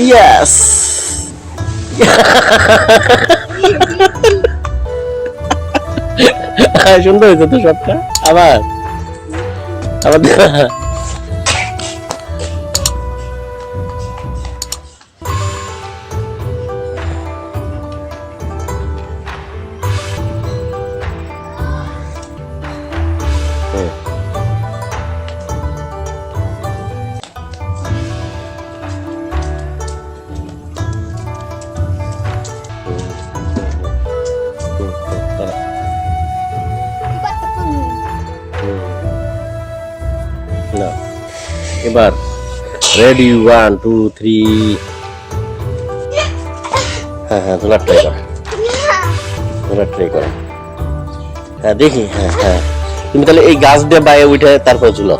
Yes সুন্দর হয়েছে তো সবটা। আবার। আবার না এবার রেডি ওয়ান টু থ্রি হ্যাঁ হ্যাঁ তোলা ট্রাই কর তোলা ট্রাই কর হ্যাঁ দেখি হ্যাঁ হ্যাঁ তুমি তাহলে এই গাছ দিয়ে বাইরে উঠে তারপর চুলো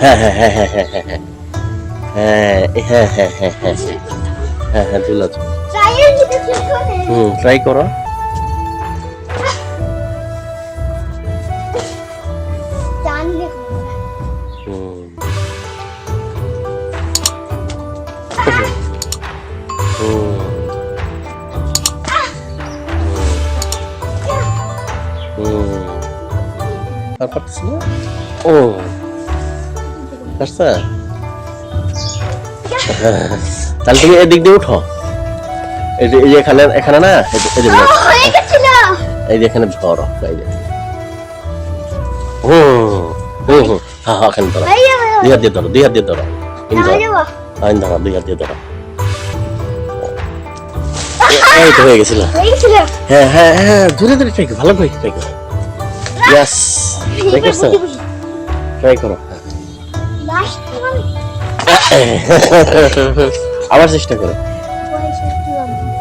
হ্যাঁ হ্যাঁ হ্যাঁ হ্যাঁ হ্যাঁ হ্যাঁ হ্যাঁ হ্যাঁ হ্যাঁ হ্যাঁ হ্যাঁ হ্যাঁ হ্যাঁ চুলো হুম ট্রাই করো আর পারতেছ না। ও। পারছা তাহলে তুমি এদিক দিয়ে উঠো। এই যে এখানে এখানে না? এই যে- এই যে এখানে ধরো এই যে। হুম হুম হ্যাঁ হ্যাঁ এখানে ধরো। দুই হাত দিয়ে ধরো দুই হাত দিয়ে ধরো। ইন ধরো। আইন ধরো দুই হাত দিয়ে ধরো। এই তো হয়ে গেছিল। হ্যাঁ হ্যাঁ হ্যাঁ ধরে ধরে করো ভালো করে করো। ইয়াস ট্রাই করছ ট্রাই করো আবার চেষ্টা করো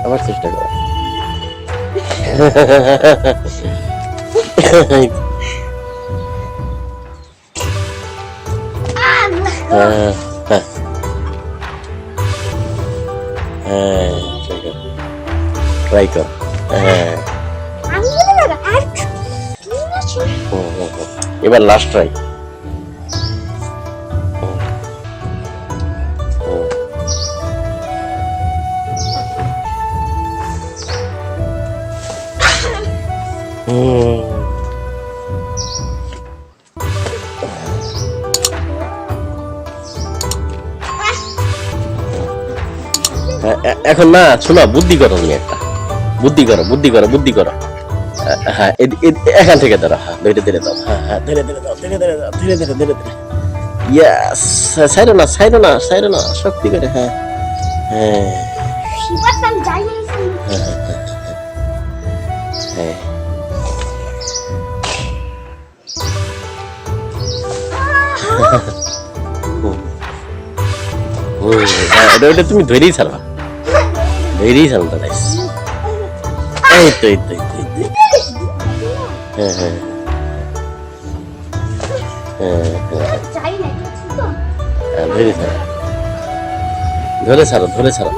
আবার চেষ্টা করো হ্যাঁ হ্যাঁ হ্যাঁ ট্রাই কর হ্যাঁ এবার লাস্ট ট্রাই এখন না, শোনা, বুদ্ধি করো তুমি একটা। বুদ্ধি করো বুদ্ধি করো বুদ্ধি করো। হ্যাঁ এখান থেকে ধরো হ্যাঁ ধীরে ধীরে দাও হ্যাঁ হ্যাঁ ধীরে ধীরে দাও ধীরে ধীরে দাও ধীরে ধীরে ধীরে ধীরে। ইয়াস সাইরো না সাইরো না সাইরো না শক্তি করে হ্যাঁ হ্যাঁ। হ্যাঁ হুম, হ্যাঁ, এটা ওটা তুমি ধরেই ছাড়বা। ধরেই ছাড়বা এই তো, এই তো। হ্যাঁ হ্যাঁ ধরে ছাড়ো ধরে ছাড়ো ধরে ছাড়ো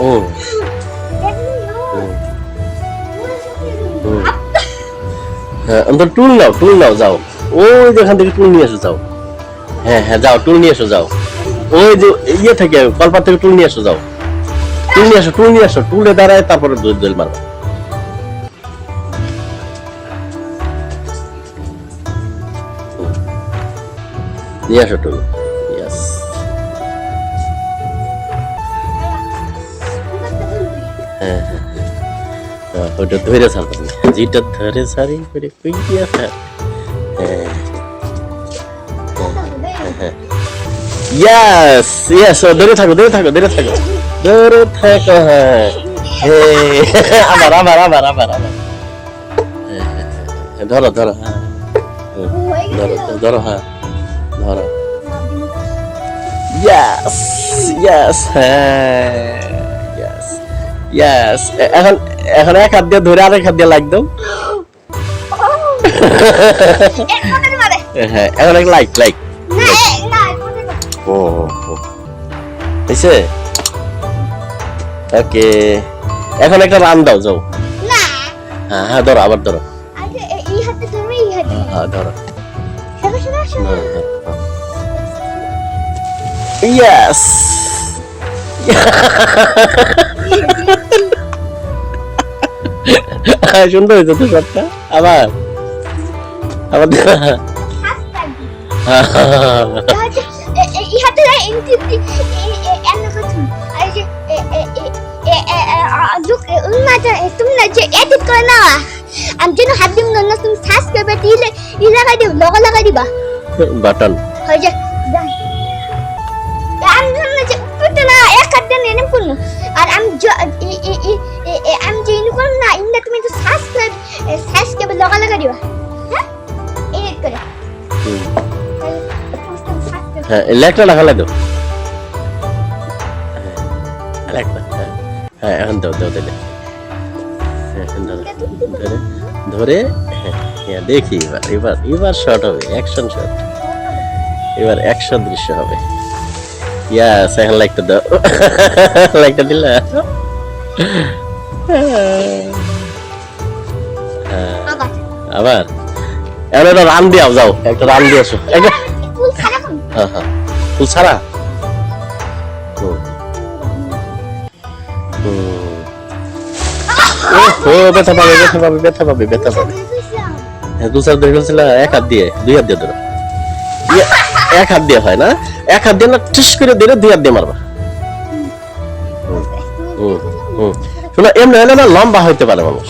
ও অন্তত টুল নাও টুল নাও যাও ওই যে এখান থেকে টুল নিয়ে এসো যাও হ্যাঁ হ্যাঁ যাও। টুল নিয়ে এসো যাও ওই যে ইয়ে থেকে কলপার থেকে টুল নিয়ে এসো যাও টুল নিয়ে আসো টুল নিয়ে আসো টুলে দাঁড়ায় তারপরে দোল দোল মারবা নিয়ে আসো টুল ইয়াস হ্যাঁ হ্যাঁ হ্যাঁ, ওটা ধরে ছাড়বা তুমি। যেটা ধরে ছাড়ি করে কই দিয়া হ্যাঁ ইয়াস ইয়াস ধরে থাকো ধরে থাকো ধরে থাকো। ধরে থাকো হ্যাঁ। আবার আবার আবার আবার আবার। হ্যাঁ, হ্যাঁ, ধরো ধরো হ্যাঁ, ধরো ধরো হ্যাঁ। ধরো। ইয়াস ইয়াস হ্যাঁ ইয়াস ইয়াস এখন এখন এক হাত দিয়ে ধরে আরেক হাত দিয়ে লাগ দাও। হ্যাঁ এখন এক লাইক লাইক। ও হয়েছে ওকে এখন একটা রান দাও যাও। হ্যাঁ হ্যাঁ ধরো আবার ধরো। হ্যাঁ হ্যাঁ ধরো। হ্যাঁ, হ্যাঁ, হ্যাঁ। ইয়েস সুন্দর হয়েছে তো শটটা আবার আবার এই যে দুঃখ উন্মাটা তুমি না যে এডিট করে না আমি যেন হাত দিম না তুমি সাবস্ক্রাইব দিলে ই লাগাই দিব লগা লাগাই দিবা বাটন হয়ে যায় নেম করব আর আমি আমি যে না ইন্দা তুমি তো সাবস্ক্রাইব সাবস্ক্রাইব লগা লাগা দিবা হ্যাঁ? এডিট করে। হ্যাঁ লেখটা হ্যাঁ, লেখটা হ্যাঁ। হ্যাঁ এখন দাও দাও দিলে হ্যাঁ ধরো ধরে হ্যাঁ দেখি এবার এবার এবার শর্ট হবে অ্যাকশন শট এবার অ্যাকশন দৃশ্য হবে। ইয়াস এখন লাইকটা দাও লাইকটা দিলা হ্যাঁ, আবার আবার। এখন একটা রান দিয়ে যাও। একটা রান দিয়ে আসো। একটা হ্যাঁ হ্যাঁ ফুল ছাড়া। ও ব্যথা পাবে ব্যথা পাবে ব্যথা পাবে ব্যথা পাবে। দু চার ধরে ফেলছিল এক হাত দিয়ে দুই হাত দিয়ে ধরো। এক হাত দিয়ে হয় না? এক হাত দিয়ে না, টিস করে দিলে দুই হাত দিয়ে মারবা। শোনো, এমনি হলে না লম্বা হইতে পারে মানুষ।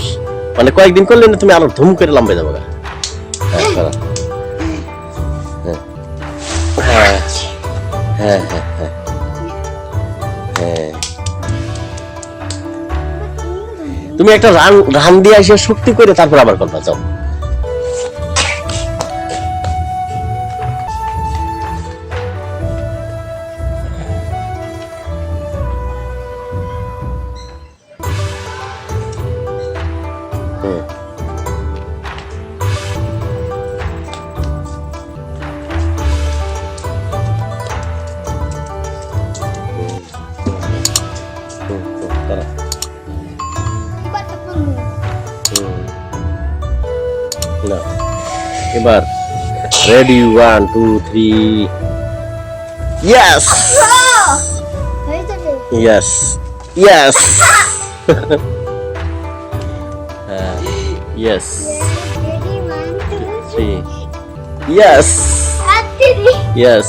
মানে কয়েকদিন করলে না তুমি আরও ধুম করে লম্বা যাবে হ্যাঁ। হ্যাঁ হ্যাঁ হ্যাঁ হ্যাঁ। হ্যাঁ। তুমি একটা রান রান দিয়ে এসে শক্তি করে তারপর আবার করবা, যাও। ওয়ান টু থ্রি ইয়েস হয়ে যাবে yes yes yes ready one two three yes three yes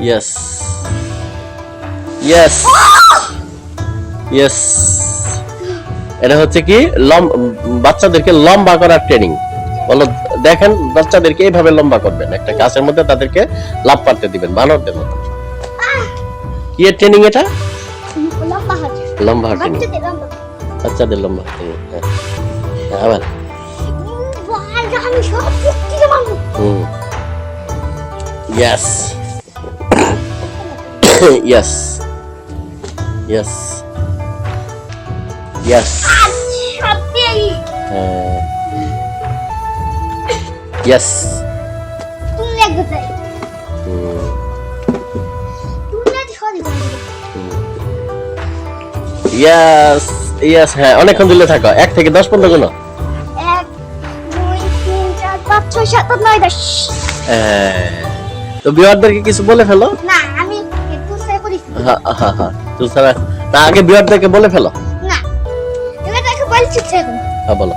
yes yes yes এটা হচ্ছে কি? লম বাচ্চাদেরকে লম্বা করার ট্রেনিং বলো দেখেন বাচ্চাদেরকে এইভাবে লম্বা করবেন। একটা গাছের মধ্যে তাদেরকে লাভ পারতে দিবেন বানরদের মতো। কি এর ট্রেনিং এটা? লম্বা ট্রেনিং বাচ্চাদের লম্বা। ট্রেনিং হ্যাঁ। হ্যাঁ, আবার? ইয়েস ইয়েস ইয়েস ইয়েস দিয়েই ইয়েস তুমি তাই ইয়েস ইয়েস হ্যাঁ অনেকক্ষণ দিলে থাকো। এক থেকে দশ নয় দশ হ্যাঁ। তো বিয়ারদেরকে কিছু বলে ফেলো। না আমি হ্যাঁ হ্যাঁ হ্যাঁ না আগে বিয়ারদেরকে বলে ফেলো। না বলছি হ্যাঁ বলো।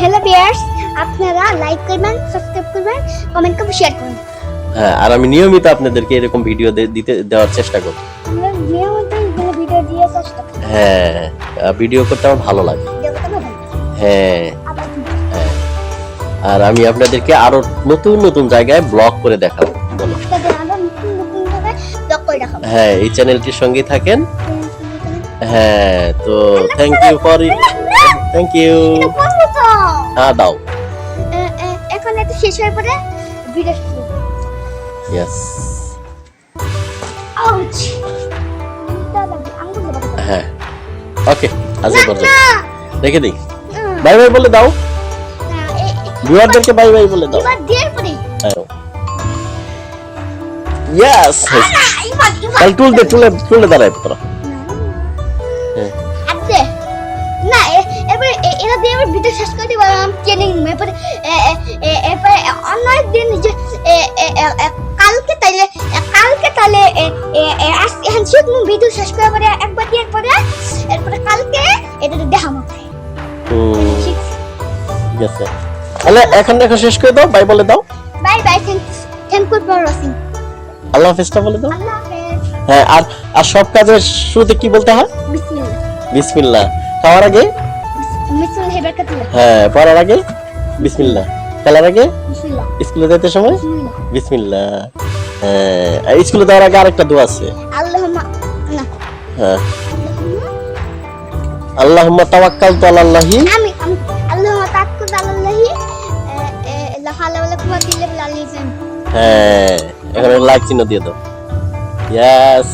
হ্যালো বিয়ার্স আপনারা লাইক করবেন সাবস্ক্রাইব করবেন কমেন্ট করবেন শেয়ার করবেন। হ্যাঁ আর আমি নিয়মিত আপনাদেরকে এরকম ভিডিও দিতে দেওয়ার চেষ্টা করব আমরা নিয়মিত ভিডিও দিয়ে চেষ্টা করি। হ্যাঁ ভিডিও করতে আমার ভালো লাগে। হ্যাঁ হ্যাঁ। আর আমি আপনাদেরকে আরও নতুন নতুন জায়গায় ব্লগ করে দেখাবো। বলো। হ্যাঁ এই চ্যানেলটির সঙ্গে থাকেন। হ্যাঁ তো thank you for thank you হ্যাঁ দাও। এখন এটা শেষ হয়ে পরে ভিডিও ইয়েস আউচ হ্যাঁ। ওকে আজ পর্যন্ত। রেখে দিই বাই বাই বলে দাও। ভিউয়ারদেরকে বাই বাই বলে দাও। হ্যাঁ। ইয়েস টুল দে টুলে টুলে দাঁড়ায় তোরা। আমি ট্রেনিং এরপরে এ- এ- এ- এরপরে অন্য একদিন যে কালকে তাইলে এ- কাল তাহলে এখন শিখব ভিডিও শেষ করে পরে একবার দিয়ে পরে এরপরে কালকে এটা শিখছি ঠিক আছে তাহলে এখন এখন শেষ করে দাও বাই বলে দাও। Bye bye thank thank you for watching Allah হাফেজটা বলে দাও। আল্লাহ হাফেজ। হ্যাঁ আর আর সব কাজের শুরুতে কি বলতে হয়? বিসমিল্লাহ। বিসমিল্লাহ। খাওয়ার আগে হ্যাঁ পড়ার আগে বিসমিল্লাহ খেলার আগে স্কুলে যেতে সময়? বিসমিল্লাহ হ্যাঁ স্কুলে যাওয়ার আগে আরেকটা দোয়া আছে। হ্যাঁ। আল্লাহুম্মা তাওয়াক্কালতু আলাল্লাহি। আমি আমি আল্লাহুম্মা তাক্কুত আলাল্লাহি। লা হাওলা ওয়ালা কুওয়াতা ইল্লা বিল্লাহ হ্যাঁ এখন লাইক চিহ্ন দিয়ে দাও। ইয়েস।